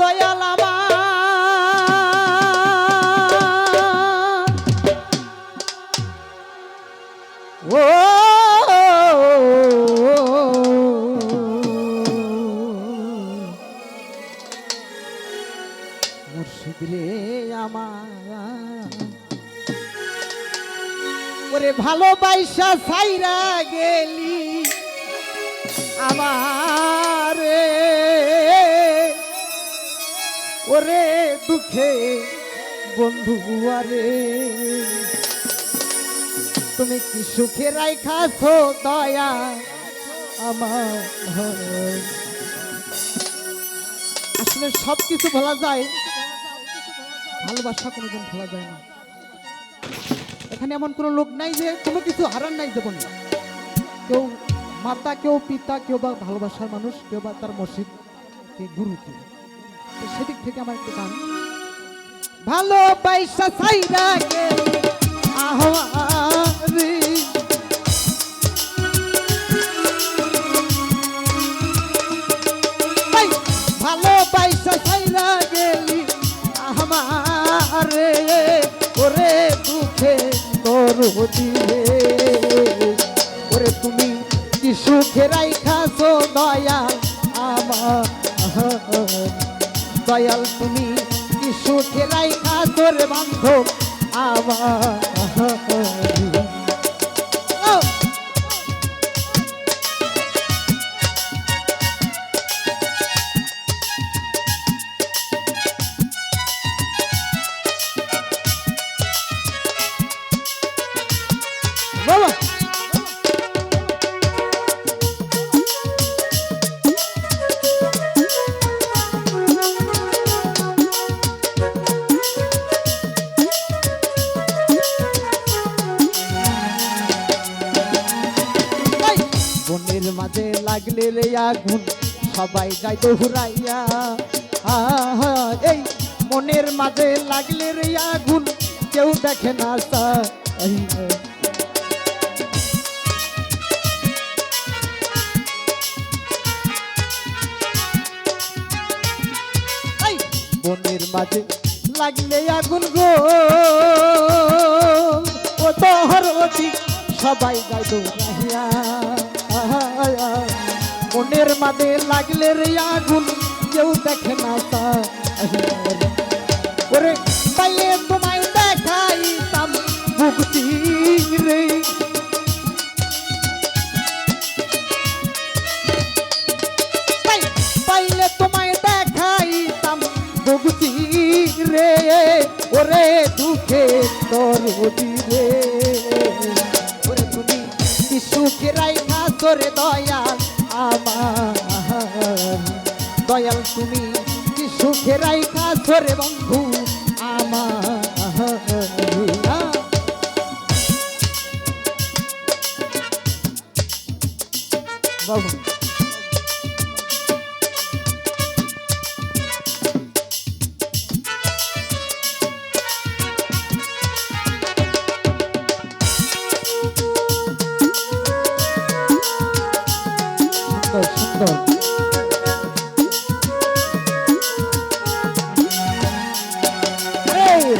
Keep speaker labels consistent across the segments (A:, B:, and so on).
A: দয়াল আমার। ও মুর্শিদ ভালোবাসা সাইরা গেলি আমারে। ওরে দুঃখে বন্ধু আরে, তুমি কি সুখে রাইখাছো দয়া আমার আসলে সব কিছু বলা যায়, ভালোবাসা কোনোদিন ভোলা যায় না। এখানে এমন কোনো লোক নাই যে কোনো কিছু হারান নাই জীবনে। কেউ মাতা, কেউ পিতা, কেউ বা ভালোবাসার মানুষ, কেউ বা তার মসজিদ, কে গুরু কে? তো সেদিক থেকে আমার একটু গান। ভাই, ভালোবাসা সাইরা গেলি আমারে তোর দিয়ে ওরে তুমি কি সুখে রাইখাছো দয়াল আমার? দয়াল তুমি কিছু খেলাই কাতর বান্ধব আমার। মাঝে আগুন সবাই যায় দৌড়াইয়া আহা, এই মনের মাঝে লাগলে রে আগুন কেউ দেখে না বনের মাঝে লাগলে আগুন গো। ও তোহর অতি সবাই গাই দৌড়াইয়া মনের মাঝে লাগলে রে আগুন, কেউ দেখে না তা। ওরে পাইলে তোমায় দেখাইতাম মুক্তি রে। পাই পাইলে তোমায় দেখাইতাম ভুগতি রে। ওরে, দুঃখে তোর রে। ওরে তুমি সুখে রাইখা তোরে দয়াল আমার। দয়াল তুমি কি সুখে রাইখা? ধরে বন্ধু আমার। সুন্দর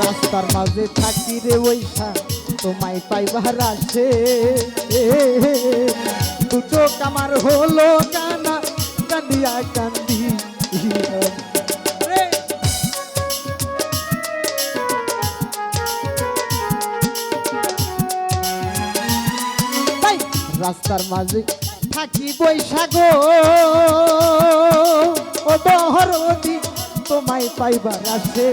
A: রাস্তার মাঝে থাকি রে ওইসা, তোমায় পাইবার আসে দু চোখ আমার হলো কানা, কান্দিয়া কান্দি রাস্তার মাঝে থাকি বৈশাখ। ও দহরদি তোমায় পাইবার আছে।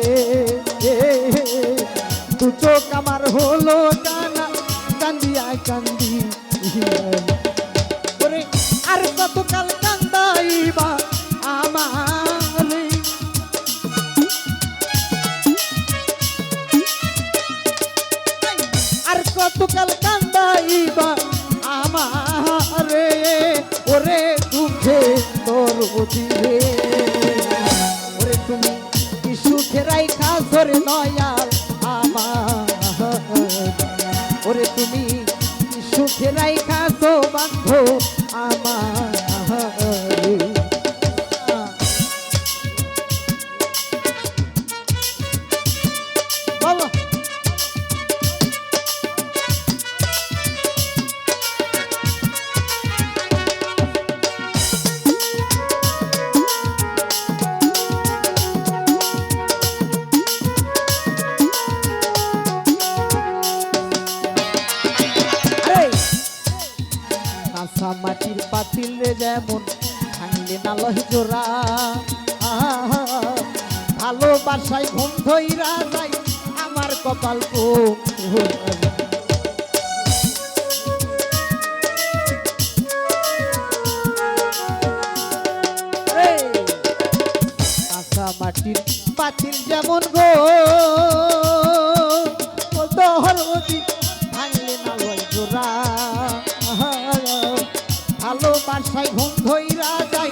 A: দু চোখ আমার হলো কান্দিয়া কান্দি। ওরে, আর কতকাল কান্দাইবা? ওরে তুমি কি সুখে রাইখা ধরে দয়াল আমার ওরে তুমি কি সুখে রাইখা তো ভালোবাসায় ঘুম ধইরা যাই আমার কপাল মাটির পাতিল যেমন গো ভালোবাসায় ঘুম ধইরা যাই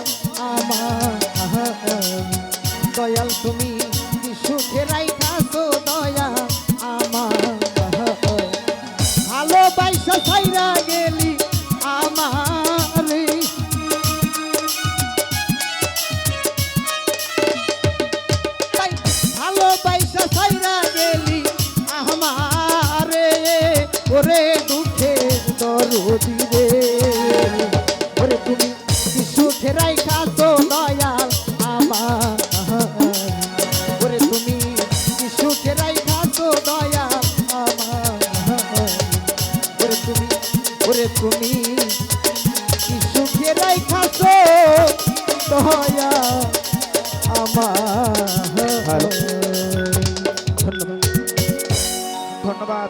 A: ওরে তুমি সুখে রাইখা তো দয়াল আমার ধন্যবাদ।
B: ধন্যবাদ।